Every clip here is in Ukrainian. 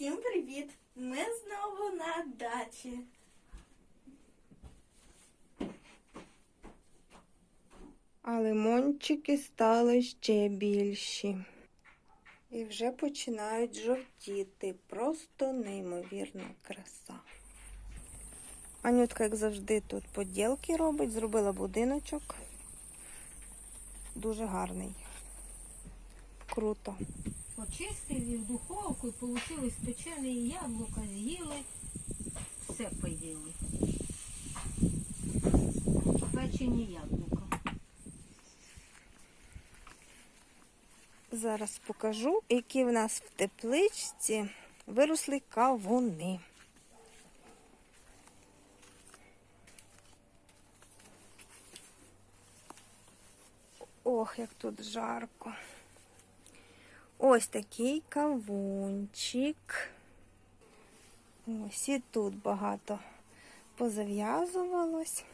Всім привіт! Ми знову на дачі. А лимончики стали ще більші. І вже починають жовтіти. Просто неймовірна краса. Анютка, як завжди, тут поділки робить, зробила будиночок. Дуже гарний. Круто. Почистили в духовку і получилось печені яблука, з'їли, все поїли. Печені яблука. Зараз покажу, які в нас в тепличці виросли кавуни. Ох, як тут жарко. Ось такий кавунчик. Ось і тут багато позав'язувалось.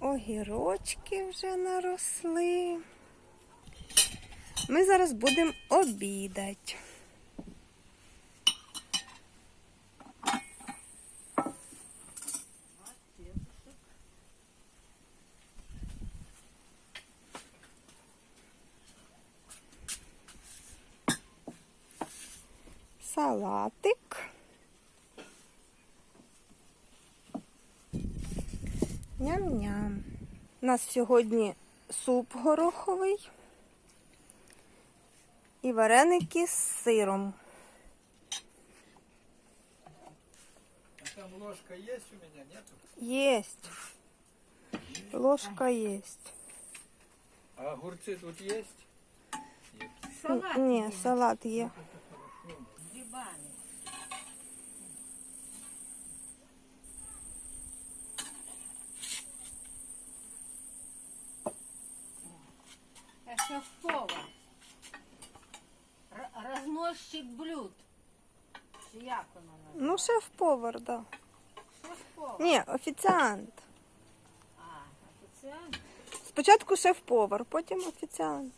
Огірочки вже наросли. Ми зараз будемо обідати. Салатик. Ням-ням. У нас сьогодні суп гороховий і вареники з сиром. А там ложка есть у меня, нету? Єсть. Ложка єсть. А огурцы тут есть? Салат Ні, є салат є. З грибами. Шеф-повар. Р- Розносчик блюд. Чи як воно називається? Ну, шеф-повар, так. Да. Шеф-повар. Ні, офіціант. А, офіціант. Спочатку шеф-повар, потім офіціант.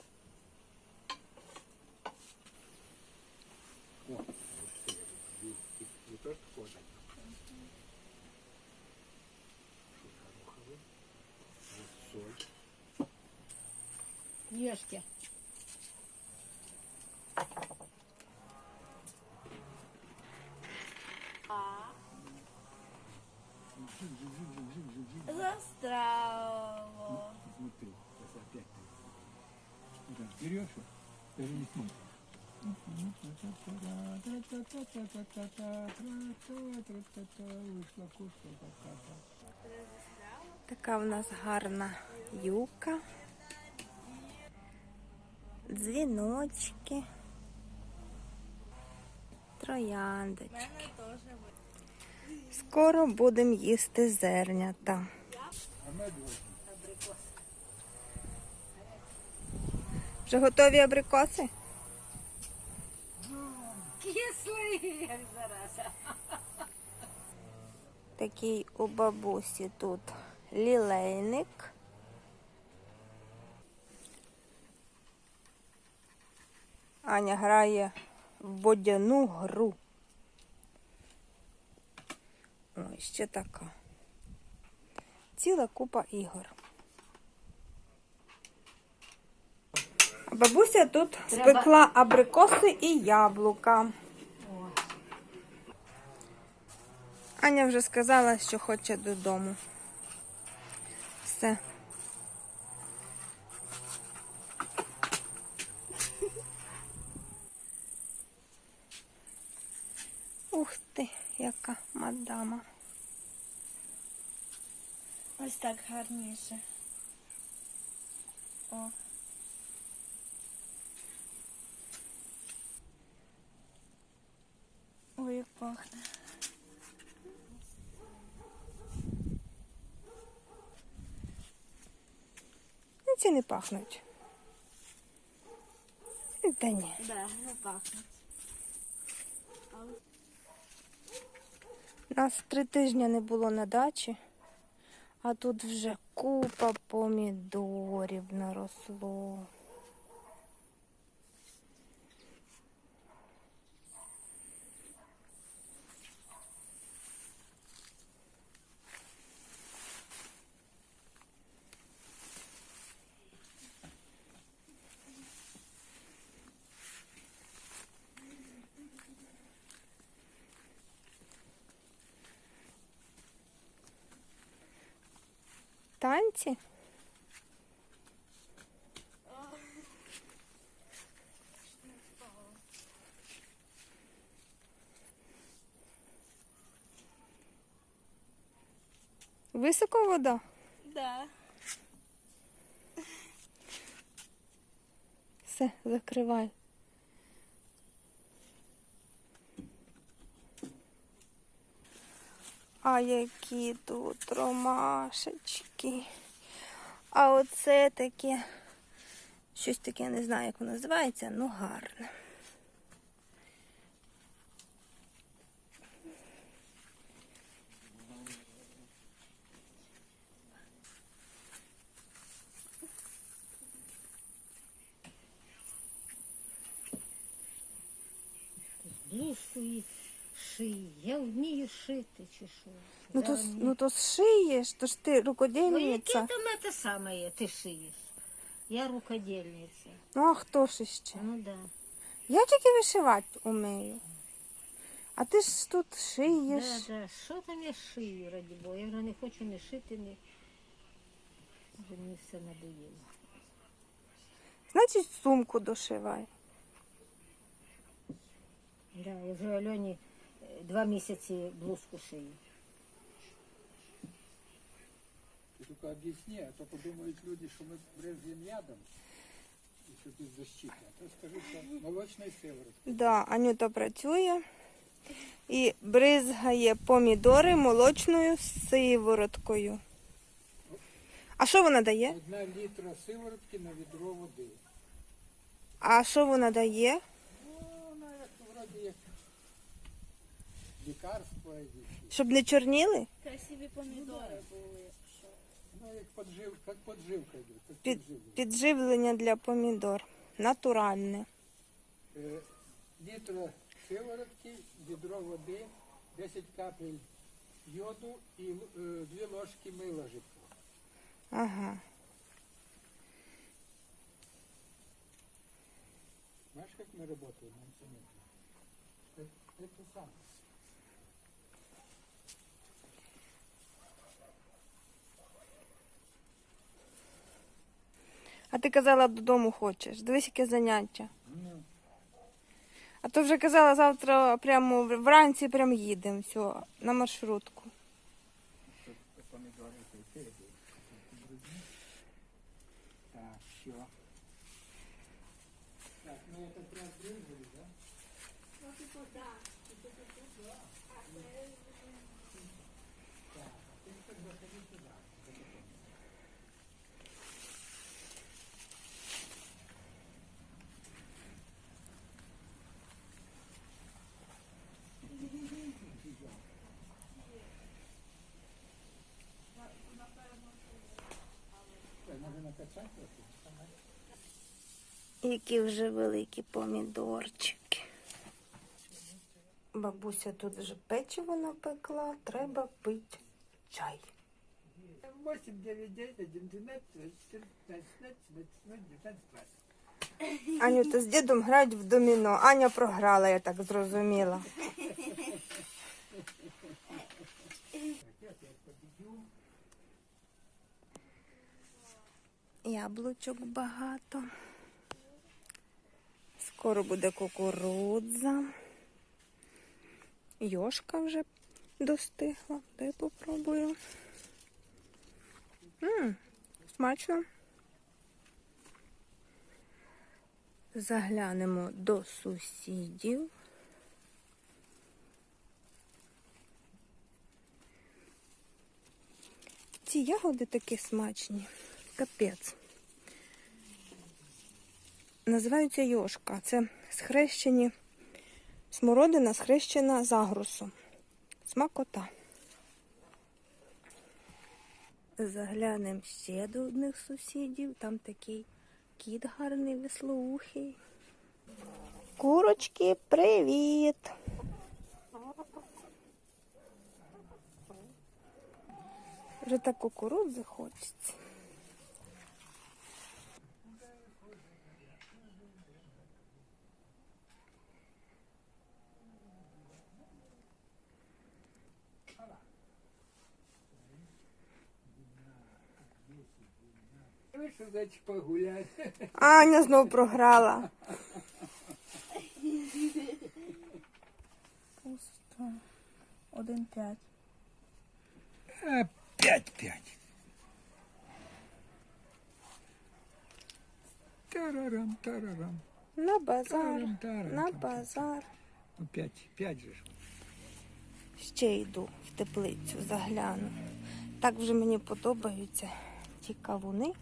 Ешьте. Застрял. Внутри. Сейчас опять. Да, вперед. Даже не смотри. Така в нас гарна юка. Дзвіночки. Трояндочки. Скоро будемо їсти зернята. Вже готові абрикоси? Кислий, як. Такий у бабусі тут лілейник. Аня грає в водяну гру. Ой, ще така. Ціла купа ігор. Бабуся тут Треба- спекла абрикоси і яблука. О, Аня вже сказала, що хоче додому. Все. Ух ти, яка мадама. ось так гарніше. О. Ой, як пахне. Ну, ці не пахнуть. Та ні. Да, не пахне. Нас три тижні не було на дачі, а тут вже купа помідорів наросло. Танці? Високо вода? Да. Все, закривай. А які тут ромашечки. А оце таке. Щось таке, не знаю, як воно називається, ну гарне. Блузку і шиї. Я вмію шити чи що. Ну то, с- ну то шиєш, то ж ти Ну, яке рукодільниця. там це саме є, ти шиєш? Я рукодільниця. Ну а хто ж іще? Ну да. Я тільки вишивати умею. А ти ж тут шиєш. Да, да. Що там я шию, раді Бога? Я вже не хочу не шити, не... Вже мені все надоїло. Значить, сумку дошивай. Да, я вже Альоні два місяці блузку шию. Ты только объясни, а то подумают люди, что мы брызгаем ядом, и что без защиты. А то скажи, что молочной сыворотки. Да, Анюта працює і бризгає помідори молочною сивороткою. А що вона дає? Одна літра сиворотки на відро води. А що вона дає? лікарство, і- Щоб не чорніли? Красиві помідори були. Що? ну, як поджив, як подживка йде. Як Під, підживлення. підживлення для помідор. Натуральне. Е, Літра сиворотки, відро води, 10 капель йоду і е, дві ложки мила жидкого. Ага. Знаешь, как мы работаем на цементе? Это, это самое. А ти казала, додому хочеш. Дивись, яке заняття. Ну, А то вже казала, завтра прямо в- вранці прям їдемо. Все, на маршрутку. помидоры это Так, все. Так, мы это прям брызгали, да? Так, надо накачать это. Які вже великі помідорчики. Бабуся тут вже печиво напекла, треба пити чай. 8, 9, 10, 11, 12, 14, 15, 16, 17, 19, 20. Анюта з дідом грають в доміно. Аня програла, я так зрозуміла. Так, я тебя победю. Яблучок багато. Скоро буде кукурудза. Йошка вже достигла. Дай попробую. М, смачно. Заглянемо до сусідів. Ці ягоди такі смачні. Капець. Називаються йошка. Це схрещені смородина, схрещена з агрусом. Смакота. Заглянемо ще до одних сусідів. Там такий кіт гарний, веслоухий. Курочки, привіт! Вже так кукурудзи хочеться. Що погуляти. Аня знов програла. Пусто. Один п'ять. П'ять-п'ять. Тарарам, тарарам. На базар. Тарарам, тарарам. На базар. Ну, п'ять, п'ять же ж. Ще йду в теплицю, загляну. Так вже мені подобаються ті кавуни.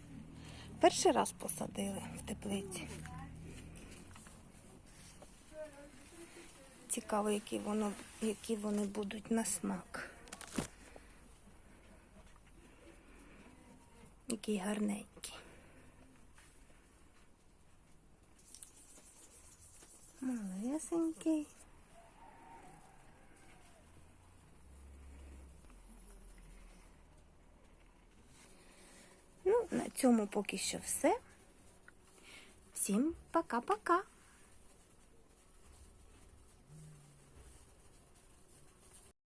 Перший раз посадили в теплиці. Цікаво, які, воно, які вони будуть на смак. Який гарненький. Малесенький. Ну, на цьому поки що все. Всім пока-пока.